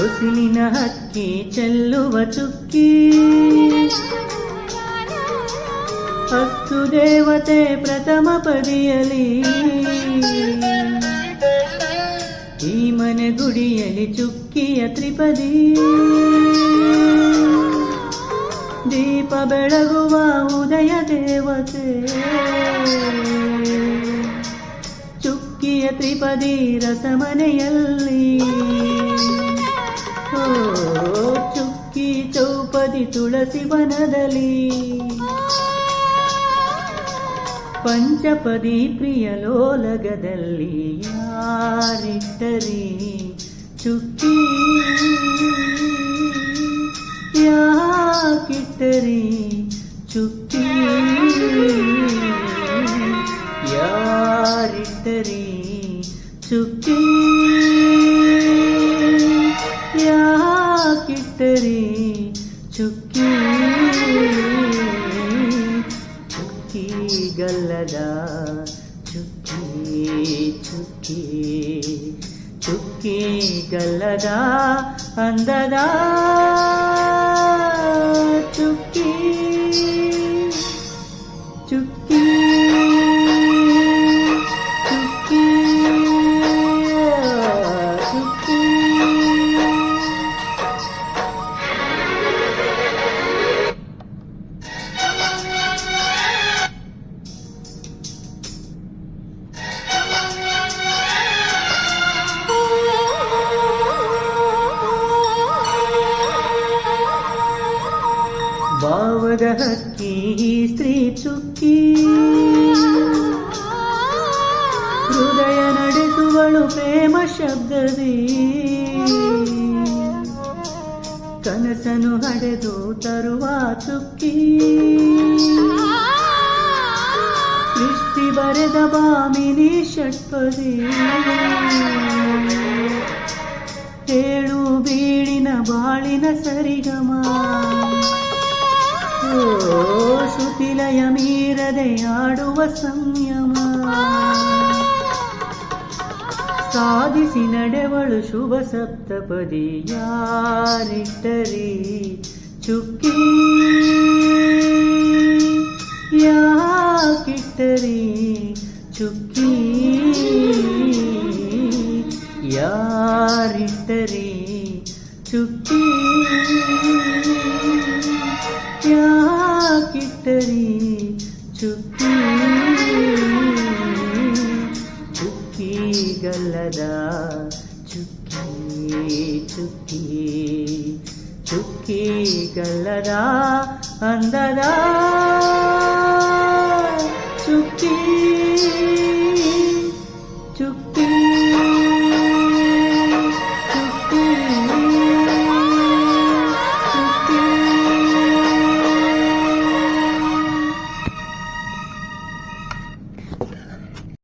ಹೊಸಿಲಿನ ಹಕ್ಕಿ ಚೆಲ್ಲುವ ಚುಕ್ಕಿ. ಅಸ್ತು ದೇವತೆ ಪ್ರಥಮ ಪದಿಯಲಿ. ಈ ಮನೆ ಗುಡಿಯಲಿ ಚುಕ್ಕಿಯ ತ್ರಿಪದಿ. ದೀಪ ಬೆಳಗುವ ಉದಯ ದೇವತೆ. ಚುಕ್ಕಿಯ ತ್ರಿಪದಿ ರಸಮನೆಯಲ್ಲಿ. ಚುಕ್ಕಿ ಚೌಪದಿ ತುಳಸಿ ವನದಲ್ಲಿ. ಪಂಚಪದಿ ಪ್ರಿಯ ಲೋಲಗದಲ್ಲಿ ಯಾರಿಟ್ಟರಿ ಚುಕ್ಕಿ? ಯಾಕಿಟ್ಟರಿ ಚುಕ್ಕಿ? ಯಾರಿಟ್ಟರಿ ಚುಕ್ಕಿ? తెరి చుక్కి చుక్కి గల్లదా చుక్కి చుక్కి చుక్కి గల్లదా అందదా. ಭಾವದ ಹಕ್ಕಿ ಸ್ತ್ರೀ ಚುಕ್ಕಿ ಹೃದಯ ನಡೆಸುವಳು ಪ್ರೇಮ ಶಬ್ದದಿ ಕನಸನು ಹಡೆದು ತರುವ ಚುಕ್ಕಿ ಸೃಷ್ಟಿ ಬರೆದ ಬಾಮಿನಿ ಷಟ್ಪದಿ ಏಳು ಬೀಳಿನ ಬಾಳಿನ ಸರಿಗಮ ಶ್ರುತಿಲಯ ಮೀರದೆ ಆಡುವ ಸಂಯಮ. ಸಾಧಿಸಿ ನಡೆವಳು ಶುಭ ಸಪ್ತಪದಿ ಯಾರಿಟ್ಟರಿ ಚುಕ್ಕಿ? ಯಾಕಿಟ್ಟರಿ ಚುಕ್ಕಿ? ಯಾರಿಟ್ಟರಿ ಚುಕ್ಕಿ? ಯಾಕಿಟ್ಟರಿ ಕಿಟ್ಟರಿ ಚುಕ್ಕಿ ಚುಕ್ಕಿಗಲ್ಲದ ಚುಕ್ಕಿ ಚುಕ್ಕಿ ಚುಕ್ಕಿಗಲ್ಲದ ಅಂದದ ಚುಕ್ಕಿ